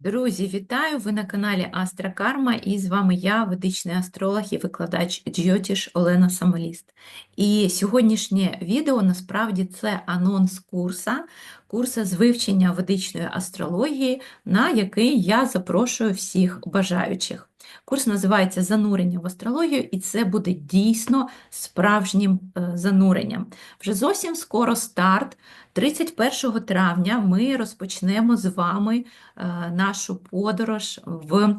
Друзі, вітаю! Ви на каналі Астра і з вами я, ведичний астролог і викладач Джйотіш Олена Самоліст. І сьогоднішнє відео насправді це анонс курса, курса з вивчення ведичної астрології, на який я запрошую всіх бажаючих. Курс називається Занурення в астрологію, і це буде дійсно справжнім е, зануренням. Вже зовсім скоро старт. 31 травня ми розпочнемо з вами е, нашу подорож в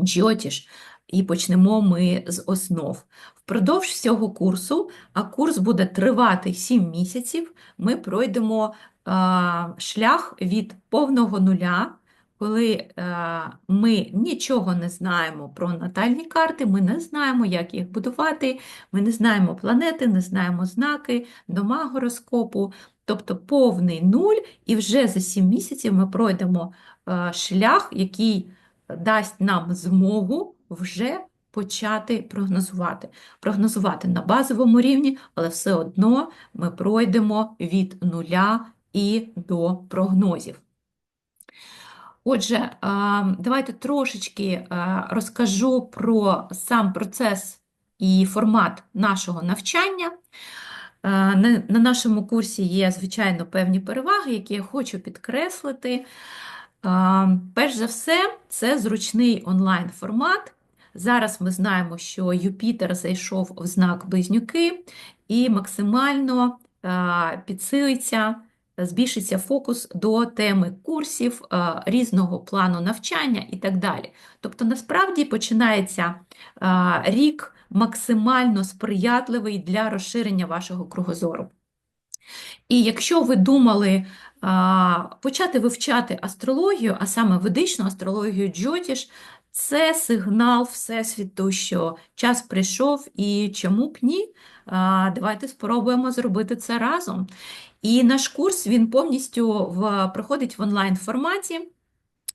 Джотіш. І почнемо ми з основ. Впродовж всього курсу, а курс буде тривати 7 місяців, ми пройдемо а, шлях від повного нуля, коли а, ми нічого не знаємо про натальні карти, ми не знаємо, як їх будувати, ми не знаємо планети, не знаємо знаки, дома гороскопу, тобто повний нуль, і вже за 7 місяців ми пройдемо а, шлях, який дасть нам змогу вже почати прогнозувати. Прогнозувати на базовому рівні, але все одно ми пройдемо від нуля і до прогнозів. Отже, давайте трошечки розкажу про сам процес і формат нашого навчання. На нашому курсі є, звичайно, певні переваги, які я хочу підкреслити. Перш за все, це зручний онлайн-формат. Зараз ми знаємо, що Юпітер зайшов в знак Близнюки і максимально підсилиться, збільшиться фокус до теми курсів, різного плану навчання і так далі. Тобто, насправді починається рік максимально сприятливий для розширення вашого кругозору. І якщо ви думали почати вивчати астрологію, а саме ведичну астрологію Джотіш, це сигнал Всесвіту, що час прийшов і чому б ні? Давайте спробуємо зробити це разом. І наш курс він повністю в, проходить в онлайн форматі.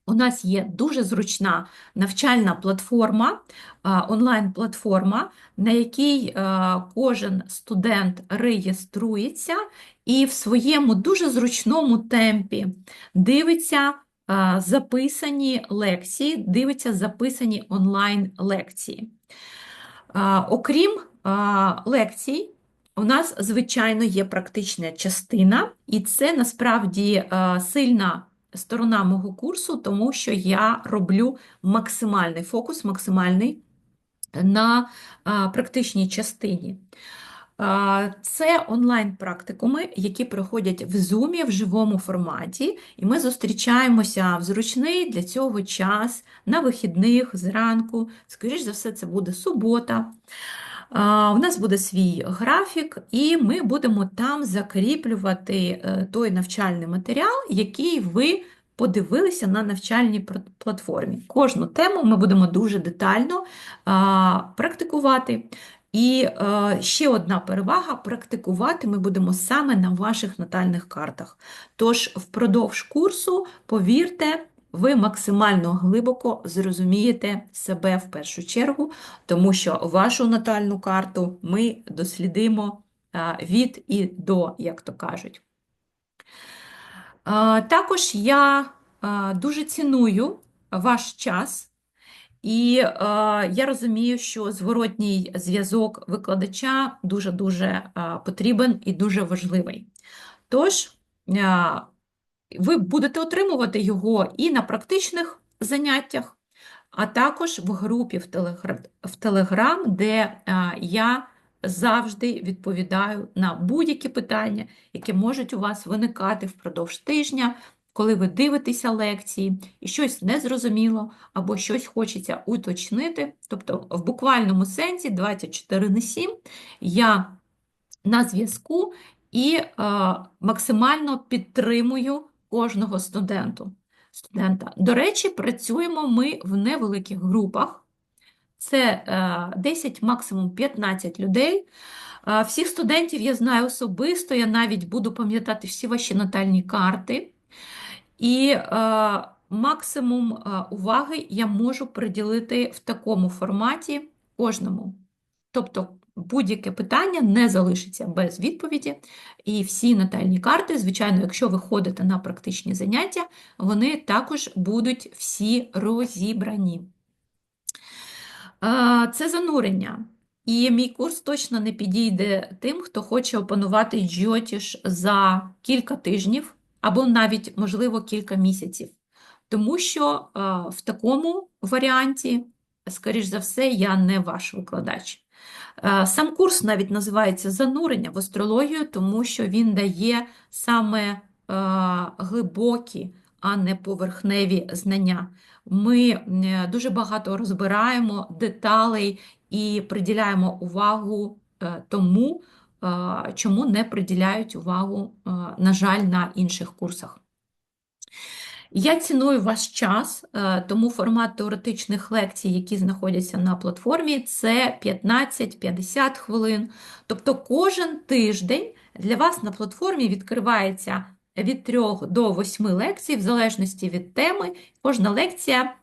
У нас є дуже зручна навчальна платформа, онлайн-платформа, на якій кожен студент реєструється і в своєму дуже зручному темпі дивиться записані лекції, дивиться записані онлайн-лекції. Окрім лекцій, у нас, звичайно, є практична частина, і це насправді сильна сторона мого курсу, тому що я роблю максимальний фокус, максимальний на практичній частині. Це онлайн-практикуми, які проходять в Zoom в живому форматі, і ми зустрічаємося в зручний для цього час на вихідних зранку. Скоріше за все, це буде субота. У нас буде свій графік, і ми будемо там закріплювати е, той навчальний матеріал, який ви подивилися на навчальній платформі. Кожну тему ми будемо дуже детально практикувати. І е, ще одна перевага: практикувати ми будемо саме на ваших натальних картах. Тож, впродовж курсу, повірте, ви максимально глибоко зрозумієте себе в першу чергу, тому що вашу натальну карту ми дослідимо від і до, як то кажуть. Також я дуже ціную ваш час. І я розумію, що зворотній зв'язок викладача дуже-дуже потрібен і дуже важливий. Тож, ви будете отримувати його і на практичних заняттях, а також в групі в Телеграм, в Телеграм де е, я завжди відповідаю на будь-які питання, які можуть у вас виникати впродовж тижня коли ви дивитеся лекції і щось незрозуміло, або щось хочеться уточнити, тобто в буквальному сенсі 24 на 7 я на зв'язку і е, максимально підтримую кожного студенту. студента. До речі, працюємо ми в невеликих групах. Це е, 10, максимум 15 людей. Е, всіх студентів я знаю особисто, я навіть буду пам'ятати всі ваші натальні карти. І е, максимум е, уваги я можу приділити в такому форматі кожному. Тобто будь-яке питання не залишиться без відповіді, і всі натальні карти, звичайно, якщо ви ходите на практичні заняття, вони також будуть всі розібрані. Це занурення. І мій курс точно не підійде тим, хто хоче опанувати джотіш за кілька тижнів або навіть, можливо, кілька місяців. Тому що а, в такому варіанті, скоріш за все, я не ваш викладач. А, Сам курс навіть називається занурення в астрологію, тому що він дає саме глибокі, а не поверхневі знання. Ми е, дуже багато розбираємо деталей і приділяємо увагу е, тому, е, чому не приділяють увагу, на жаль, на інших курсах. Я ціную ваш час, тому формат теоретичних лекцій, які знаходяться на платформі, це 15-50 хвилин. Тобто кожен тиждень для вас на платформі відкривається від 3 до 8 лекцій, в залежності від теми. Кожна лекція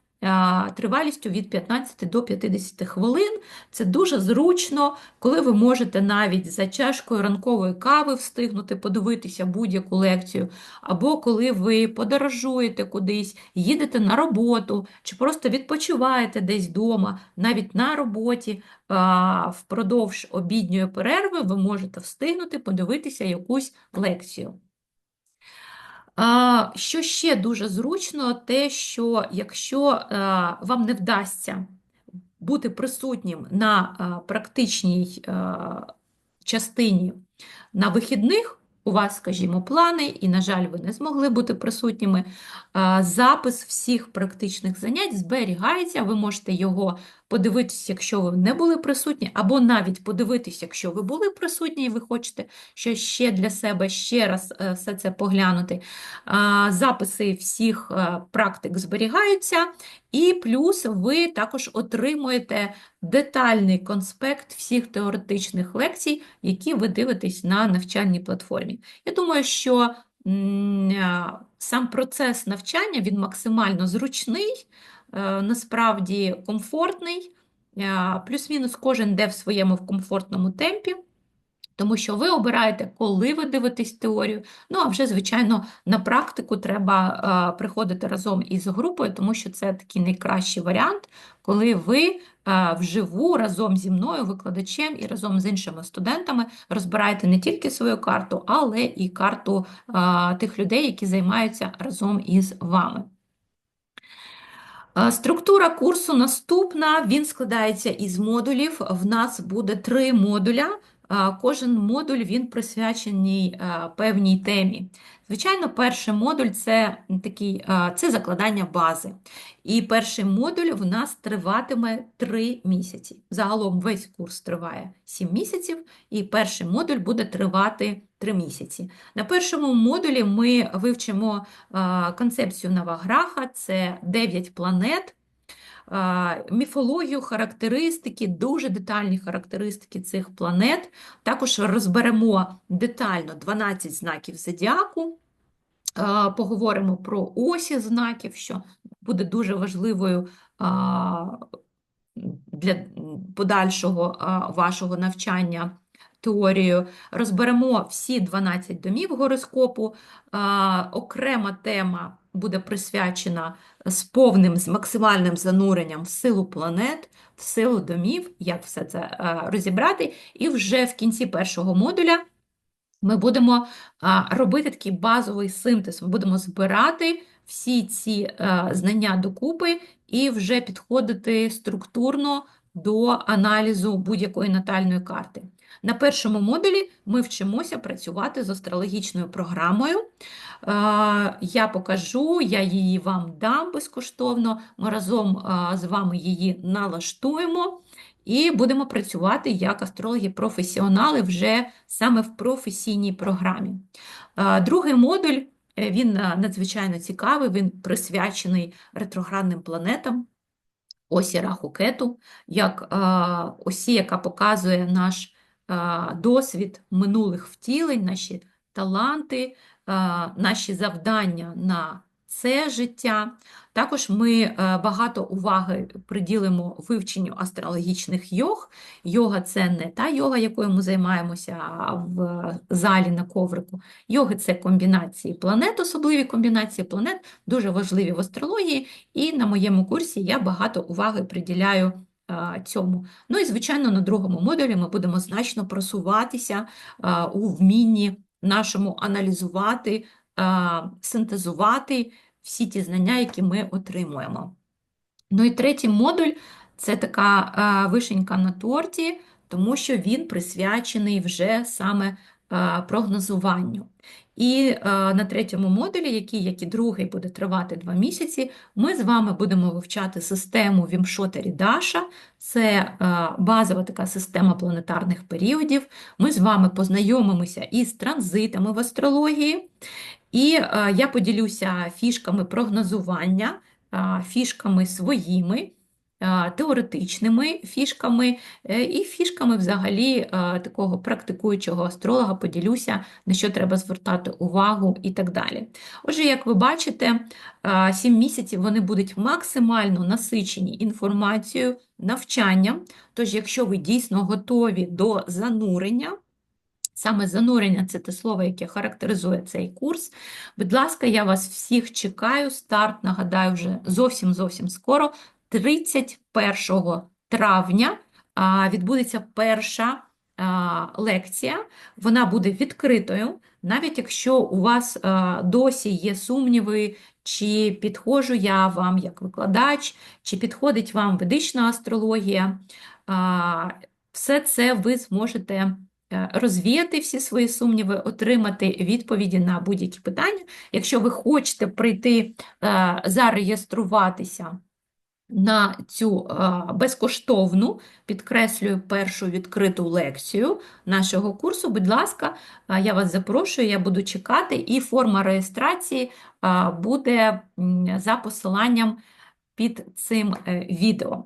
тривалістю від 15 до 50 хвилин. Це дуже зручно, коли ви можете навіть за чашкою ранкової кави встигнути подивитися будь-яку лекцію, або коли ви подорожуєте кудись, їдете на роботу, чи просто відпочиваєте десь вдома, навіть на роботі, впродовж обідньої перерви ви можете встигнути подивитися якусь лекцію. Що ще дуже зручно, те, що якщо е, вам не вдасться бути присутнім на е, практичній е, частині на вихідних, у вас, скажімо, плани, і, на жаль, ви не змогли бути присутніми. Запис всіх практичних занять зберігається, ви можете його подивитися, якщо ви не були присутні, або навіть подивитися, якщо ви були присутні, і ви хочете щось ще для себе ще раз е, все це поглянути. Записи всіх е, практик зберігаються, і плюс ви також отримуєте детальний конспект всіх теоретичних лекцій, які ви дивитесь на навчальній платформі. Я думаю, що сам процес навчання він максимально зручний, е, насправді комфортний, плюс-мінус кожен йде в своєму комфортному темпі. Тому що ви обираєте, коли ви дивитесь теорію. Ну, а вже, звичайно, на практику треба а, приходити разом із групою, тому що це такий найкращий варіант, коли ви вживу разом зі мною, викладачем і разом з іншими студентами розбираєте не тільки свою карту, але і карту тих людей, які займаються разом із вами. Структура курсу наступна, він складається із модулів. В нас буде три модуля. Кожен модуль він присвячений певній темі. Звичайно, перший модуль це такий, це закладання бази. І перший модуль в нас триватиме 3 місяці. Загалом весь курс триває 7 місяців, і перший модуль буде тривати 3 місяці. На першому модулі ми вивчимо концепцію Наваграха, це 9 планет міфологію, характеристики, дуже детальні характеристики цих планет. Також розберемо детально 12 знаків зодіаку, поговоримо про осі знаків, що буде дуже важливою для подальшого вашого навчання теорією. Розберемо всі 12 домів гороскопу, окрема тема буде присвячена з повним, з максимальним зануренням в силу планет, в силу домів, як все це е, розібрати. І вже в кінці першого модуля ми будемо робити такий базовий синтез, ми будемо збирати всі ці е, знання докупи і вже підходити структурно до аналізу будь-якої натальної карти. На першому модулі ми вчимося працювати з астрологічною програмою. Я покажу, я її вам дам безкоштовно. Ми разом з вами її налаштуємо і будемо працювати як астрологи-професіонали вже саме в професійній програмі. Другий модуль е, він надзвичайно цікавий, він присвячений ретроградним планетам. Осі раху кету, як осі, яка показує наш досвід минулих втілень, наші таланти, наші завдання на це життя. Також ми е, багато уваги приділимо вивченню астрологічних йог. Йога це не та йога, якою ми займаємося в залі на коврику. Йоги це комбінації планет, особливі комбінації планет, дуже важливі в астрології, і на моєму курсі я багато уваги приділяю цьому. Ну і, звичайно, на другому модулі ми будемо значно просуватися у вмінні нашому аналізувати, синтезувати всі ті знання, які ми отримуємо. Ну і третій модуль це така вишенька на торті, тому що він присвячений вже саме прогнозуванню. І на третьому модулі, який, як і другий, буде тривати два місяці, ми з вами будемо вивчати систему Вімшота Рідаша, це базова така система планетарних періодів. Ми з вами познайомимося із транзитами в астрології. І е, я поділюся фішками прогнозування, е, фішками своїми, е, теоретичними фішками і фішками взагалі такого практикуючого астролога поділюся, на що треба звертати увагу і так далі. Отже, як ви бачите, 7 місяців вони будуть максимально насичені інформацією, навчанням. Тож, якщо ви дійсно готові до занурення, Саме занурення це те слово, яке характеризує цей курс. Будь ласка, я вас всіх чекаю. Старт, нагадаю, вже зовсім зовсім скоро, 31 травня, відбудеться перша лекція. Вона буде відкритою, навіть якщо у вас досі є сумніви, чи підходжу я вам як викладач, чи підходить вам ведична астрологія. Все це ви зможете. Е, розвіяти всі свої сумніви, отримати відповіді на будь-які питання. Якщо ви хочете прийти е, зареєструватися на цю е, безкоштовну, підкреслюю першу відкриту лекцію нашого курсу, будь ласка, я вас запрошую, я буду чекати, і форма реєстрації буде за посиланням під цим е, відео.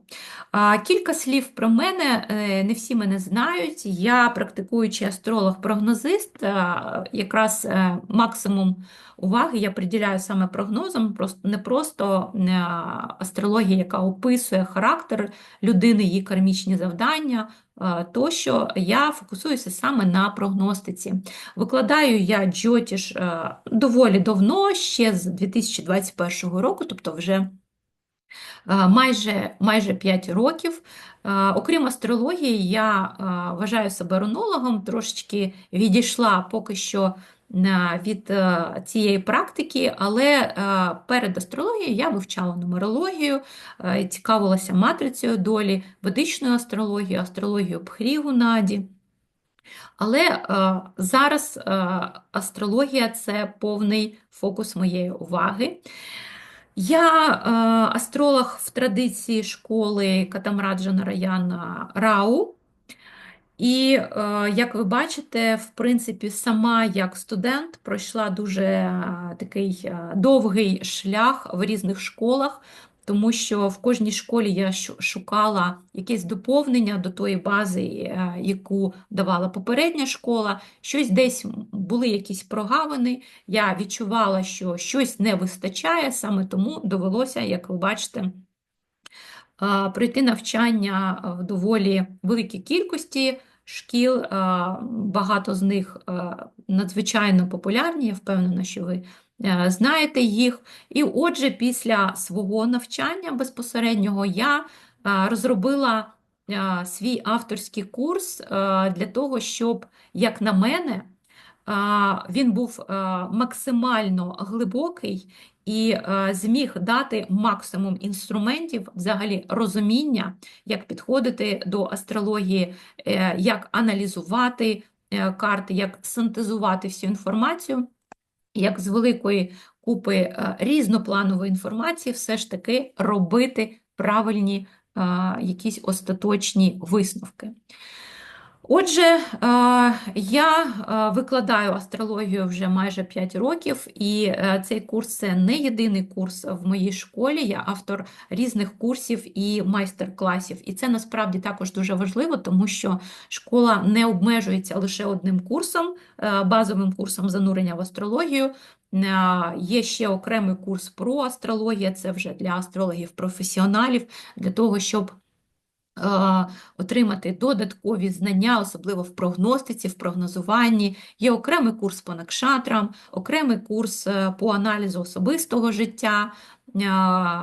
Кілька слів про мене, е, не всі мене знають. Я практикуючий астролог-прогнозист, якраз е, максимум уваги я приділяю саме прогнозам, просто не просто астрологія, яка описує характер людини, її кармічні завдання. Тощо я фокусуюся саме на прогностиці. Викладаю я джотіш доволі давно, ще з 2021 року, тобто вже майже майже 5 років. Окрім астрології, я вважаю себе рунологом, трошечки відійшла поки що від е, цієї практики, але е, перед астрологією я вивчала нумерологію, е, цікавилася матрицею долі, ведичною астрологією, астрологією Пхрігу Наді. Але зараз астрологія це повний фокус моєї уваги. Я е, астролог в традиції школи Катамраджана Нараяна Рау. І, е, як ви бачите, в принципі, сама як студент пройшла дуже е, такий е, довгий шлях в різних школах тому що в кожній школі я шукала якесь доповнення до тої бази, е, яку давала попередня школа. Щось десь були якісь прогавини. Я відчувала, що щось не вистачає, саме тому довелося, як ви бачите, е, пройти навчання в доволі великій кількості. Шкіл, е, багато з них надзвичайно популярні, я впевнена, що ви Е, знаєте їх. І отже, після свого навчання безпосереднього я е, розробила е, свій авторський курс для того, щоб, як на мене, він був максимально глибокий і зміг дати максимум інструментів, взагалі розуміння, як підходити до астрології, як аналізувати карти, як синтезувати всю інформацію як з великої купи е, різнопланової інформації, все ж таки робити правильні е, якісь остаточні висновки. Отже, е, я е, викладаю астрологію вже майже 5 років, і е, цей курс це не єдиний курс в моїй школі. Я автор різних курсів і майстер-класів. І це насправді також дуже важливо, тому що школа не обмежується лише одним курсом, базовим курсом занурення в астрологію. Є ще окремий курс про астрологію, це вже для астрологів-професіоналів, для того, щоб отримати додаткові знання, особливо в прогностиці, в прогнозуванні. Є окремий курс по накшатрам, окремий курс е, по аналізу особистого життя, е,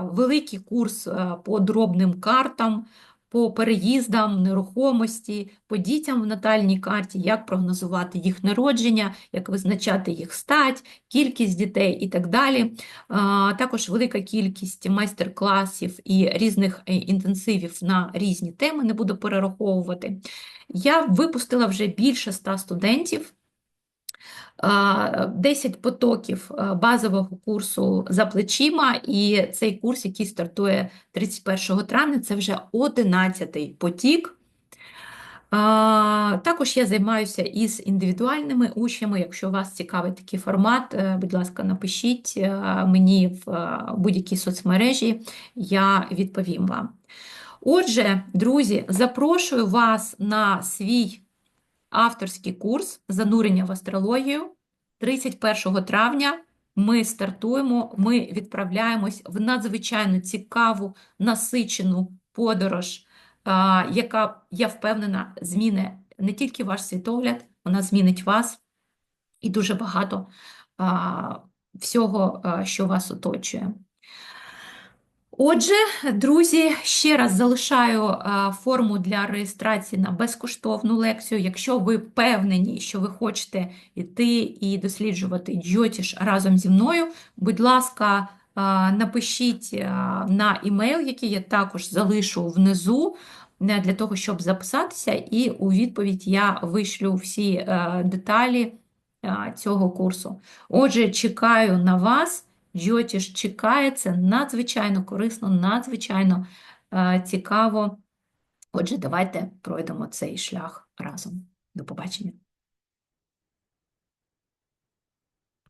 великий курс е, по дробним картам, по переїздам, нерухомості, по дітям в натальній карті, як прогнозувати їх народження, як визначати їх стать, кількість дітей і так далі. Також велика кількість майстер-класів і різних е, інтенсивів на різні теми, не буду перераховувати. Я випустила вже більше 100 студентів. А, 10 потоків базового курсу за плечима, і цей курс, який стартує 31 травня, це вже 11-й потік. Також я займаюся із індивідуальними учнями. Якщо вас цікавий такий формат, е, будь ласка, напишіть е, мені в е, будь-якій соцмережі, я відповім вам. Отже, друзі, запрошую вас на свій авторський курс занурення в астрологію. 31 травня ми стартуємо, ми відправляємось в надзвичайно цікаву, насичену подорож, яка, я впевнена, змінить не тільки ваш світогляд, вона змінить вас і дуже багато всього, що вас оточує. Отже, друзі, ще раз залишаю форму для реєстрації на безкоштовну лекцію. Якщо ви впевнені, що ви хочете йти і досліджувати джотіш разом зі мною, будь ласка, напишіть на імейл, який я також залишу внизу, е, для того, щоб записатися, і у відповідь я вишлю всі е, деталі е, цього курсу. Отже, чекаю на вас. Джотіш чекає, це надзвичайно корисно, надзвичайно е, цікаво. Отже, давайте пройдемо цей шлях разом. До побачення.